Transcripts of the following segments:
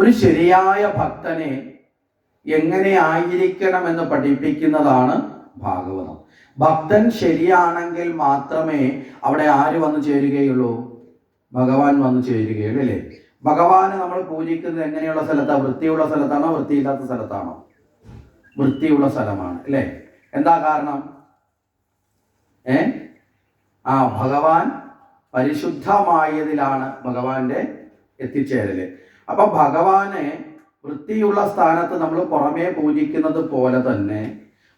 ഒരു ശരിയായ ഭക്തനെ എങ്ങനെ ആയിരിക്കണം എന്ന് പഠിപ്പിക്കുന്നതാണ് ഭാഗവതം. ഭക്തൻ ശരിയാണെങ്കിൽ മാത്രമേ അവിടെ ആര് വന്നു ചേരുകയുള്ളൂ? ഭഗവാൻ വന്നു ചേരുകയുള്ളൂ അല്ലേ? ഭഗവാനെ നമ്മൾ പൂജിക്കുന്നത് എങ്ങനെയുള്ള സ്ഥലത്താണ് വൃത്തിയുള്ള സ്ഥലത്താണോ? വൃത്തിയില്ലാത്ത സ്ഥലത്താണോ? വൃത്തിയുള്ള സ്ഥലമാണ് അല്ലേ? എന്താ കാരണം? ഏ? ആ ഭഗവാൻ പരിശുദ്ധമായതിലാണ് ഭഗവാന്റെ എത്തിച്ചേരൽ. അപ്പൊ ഭഗവാനെ വൃത്തിയുള്ള സ്ഥാനത്ത് നമ്മൾ പുറമേ പൂജിക്കുന്നത് പോലെ തന്നെ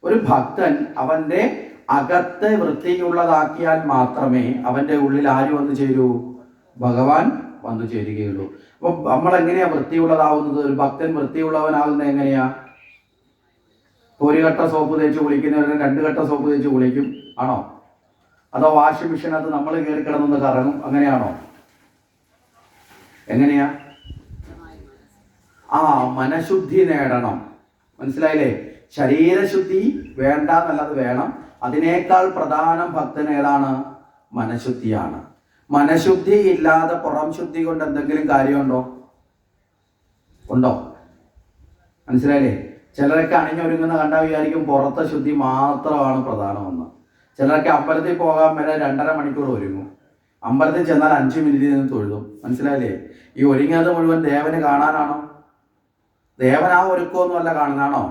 ഒരു ഭക്തൻ അവന്റെ അകത്തെ വൃത്തിയുള്ളതാക്കിയാൽ മാത്രമേ അവന്റെ ഉള്ളിൽ ആര് വന്നു ചേരൂ? ഭഗവാൻ വന്നു ചേരുകയുള്ളൂ. അപ്പൊ നമ്മൾ എങ്ങനെയാ വൃത്തിയുള്ളതാവുന്നത്? ഒരു ഭക്തൻ വൃത്തിയുള്ളവനാകുന്നത് എങ്ങനെയാ? ഒരു ഘട്ട സോപ്പ് തേച്ച് കുളിക്കുന്നവരെ രണ്ട് ഘട്ട സോപ്പ് തേച്ച് കുളിക്കും. ആണോ? അതോ വാഷിംഗ് മെഷീനകത്ത് നമ്മൾ കയറി കിടന്നൊന്ന് കറങ്ങും? അങ്ങനെയാണോ? എങ്ങനെയാ? ആ മനഃശുദ്ധി നേടണം. മനസ്സിലായില്ലേ? ശരീരശുദ്ധി വേണ്ട എന്നുള്ളത് വേണം. അതിനേക്കാൾ പ്രധാനം ഭക്തന് ഏതാണ്? മനഃശുദ്ധിയാണ്. മനഃശുദ്ധി ഇല്ലാതെ പുറം ശുദ്ധി കൊണ്ട് എന്തെങ്കിലും കാര്യമുണ്ടോ? ഉണ്ടോ? മനസ്സിലായില്ലേ? ചിലരൊക്കെ അണിഞ്ഞൊരുങ്ങുന്ന കണ്ടാൽ വിചാരിക്കും പുറത്തെ ശുദ്ധി മാത്രമാണ് പ്രധാനമെന്ന്. ചിലരൊക്കെ അമ്പലത്തിൽ പോകാൻ വരെ രണ്ടര മണിക്കൂർ ഒരുങ്ങും. അമ്പലത്തിൽ ചെന്നാൽ അഞ്ച് മിനിറ്റ് നിന്ന് തൊഴുതും. മനസ്സിലായില്ലേ? ഈ ഒരുങ്ങാതെ മുഴുവൻ ദേവന് കാണാനാണോ? ദേവൻ ആ ഒരുക്കമൊന്നുമല്ല കാണുന്നതാണോ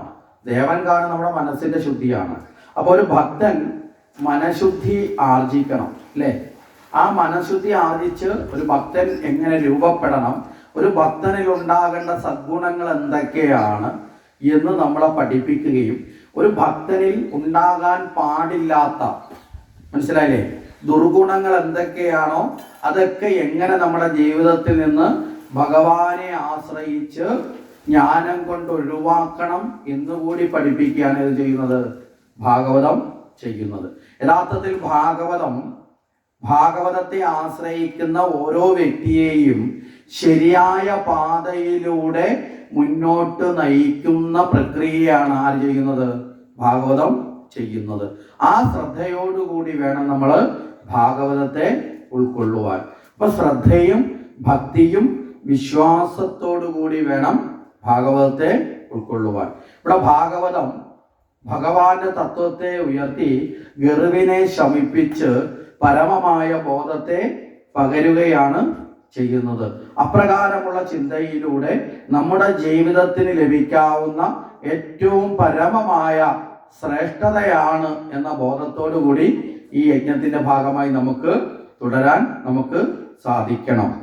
ദേവൻ കാണുന്ന നമ്മുടെ മനസ്സിന്റെ ശുദ്ധിയാണ്. അപ്പോൾ ഒരു ഭക്തൻ മനഃശുദ്ധി ആർജിക്കണം അല്ലേ? ആ മനഃശുദ്ധി ആർജിച്ച് ഒരു ഭക്തൻ എങ്ങനെ രൂപപ്പെടണം ഒരു ഭക്തനിൽ ഉണ്ടാകേണ്ട സദ്ഗുണങ്ങൾ എന്തൊക്കെയാണ് എന്ന് നമ്മളെ പഠിപ്പിക്കുകയും ഒരു ഭക്തനിൽ ഉണ്ടാകാൻ പാടില്ലാത്ത മനസ്സിലായില്ലേ? ദുർഗുണങ്ങൾ എന്തൊക്കെയാണോ അതൊക്കെ എങ്ങനെ നമ്മുടെ ജീവിതത്തിൽ നിന്ന് ഭഗവാനെ ആശ്രയിച്ച് ജ്ഞാനം കൊണ്ട് ഒഴിവാക്കണം എന്നുകൂടി പഠിപ്പിക്കുകയാണ് ഇത് ചെയ്യുന്നത്. ഭാഗവതം ചെയ്യുന്നത്. യഥാർത്ഥത്തിൽ ഭാഗവതം ഭാഗവതത്തെ ആശ്രയിക്കുന്ന ഓരോ വ്യക്തിയെയും ശരിയായ പാതയിലൂടെ മുന്നോട്ട് നയിക്കുന്ന പ്രക്രിയയാണ് ആര് ചെയ്യുന്നത്? ഭാഗവതം ചെയ്യുന്നത്. ആ ശ്രദ്ധയോടുകൂടി വേണം നമ്മൾ ഭാഗവതത്തെ ഉൾക്കൊള്ളുവാൻ. അപ്പൊ ശ്രദ്ധയും ഭക്തിയും വിശ്വാസത്തോടു കൂടി വേണം ഭാഗവതത്തെ ഉൾക്കൊള്ളുവാൻ. ഇവിടെ ഭാഗവതം ഭഗവാന്റെ തത്വത്തെ ഉയർത്തി ഗർവിനെ ശമിപ്പിച്ച് പരമമായ ബോധത്തെ പകരുകയാണ് ചെയ്യുന്നത്. അപ്രകാരമുള്ള ചിന്തയിലൂടെ നമ്മുടെ ജീവിതത്തിന് ലഭിക്കാവുന്ന ഏറ്റവും പരമമായ ശ്രേഷ്ഠതയാണ് എന്ന ബോധത്തോടു കൂടി ഈ യജ്ഞത്തിന്റെ ഭാഗമായി നമുക്ക് തുടരാൻ നമുക്ക് സാധിക്കണം.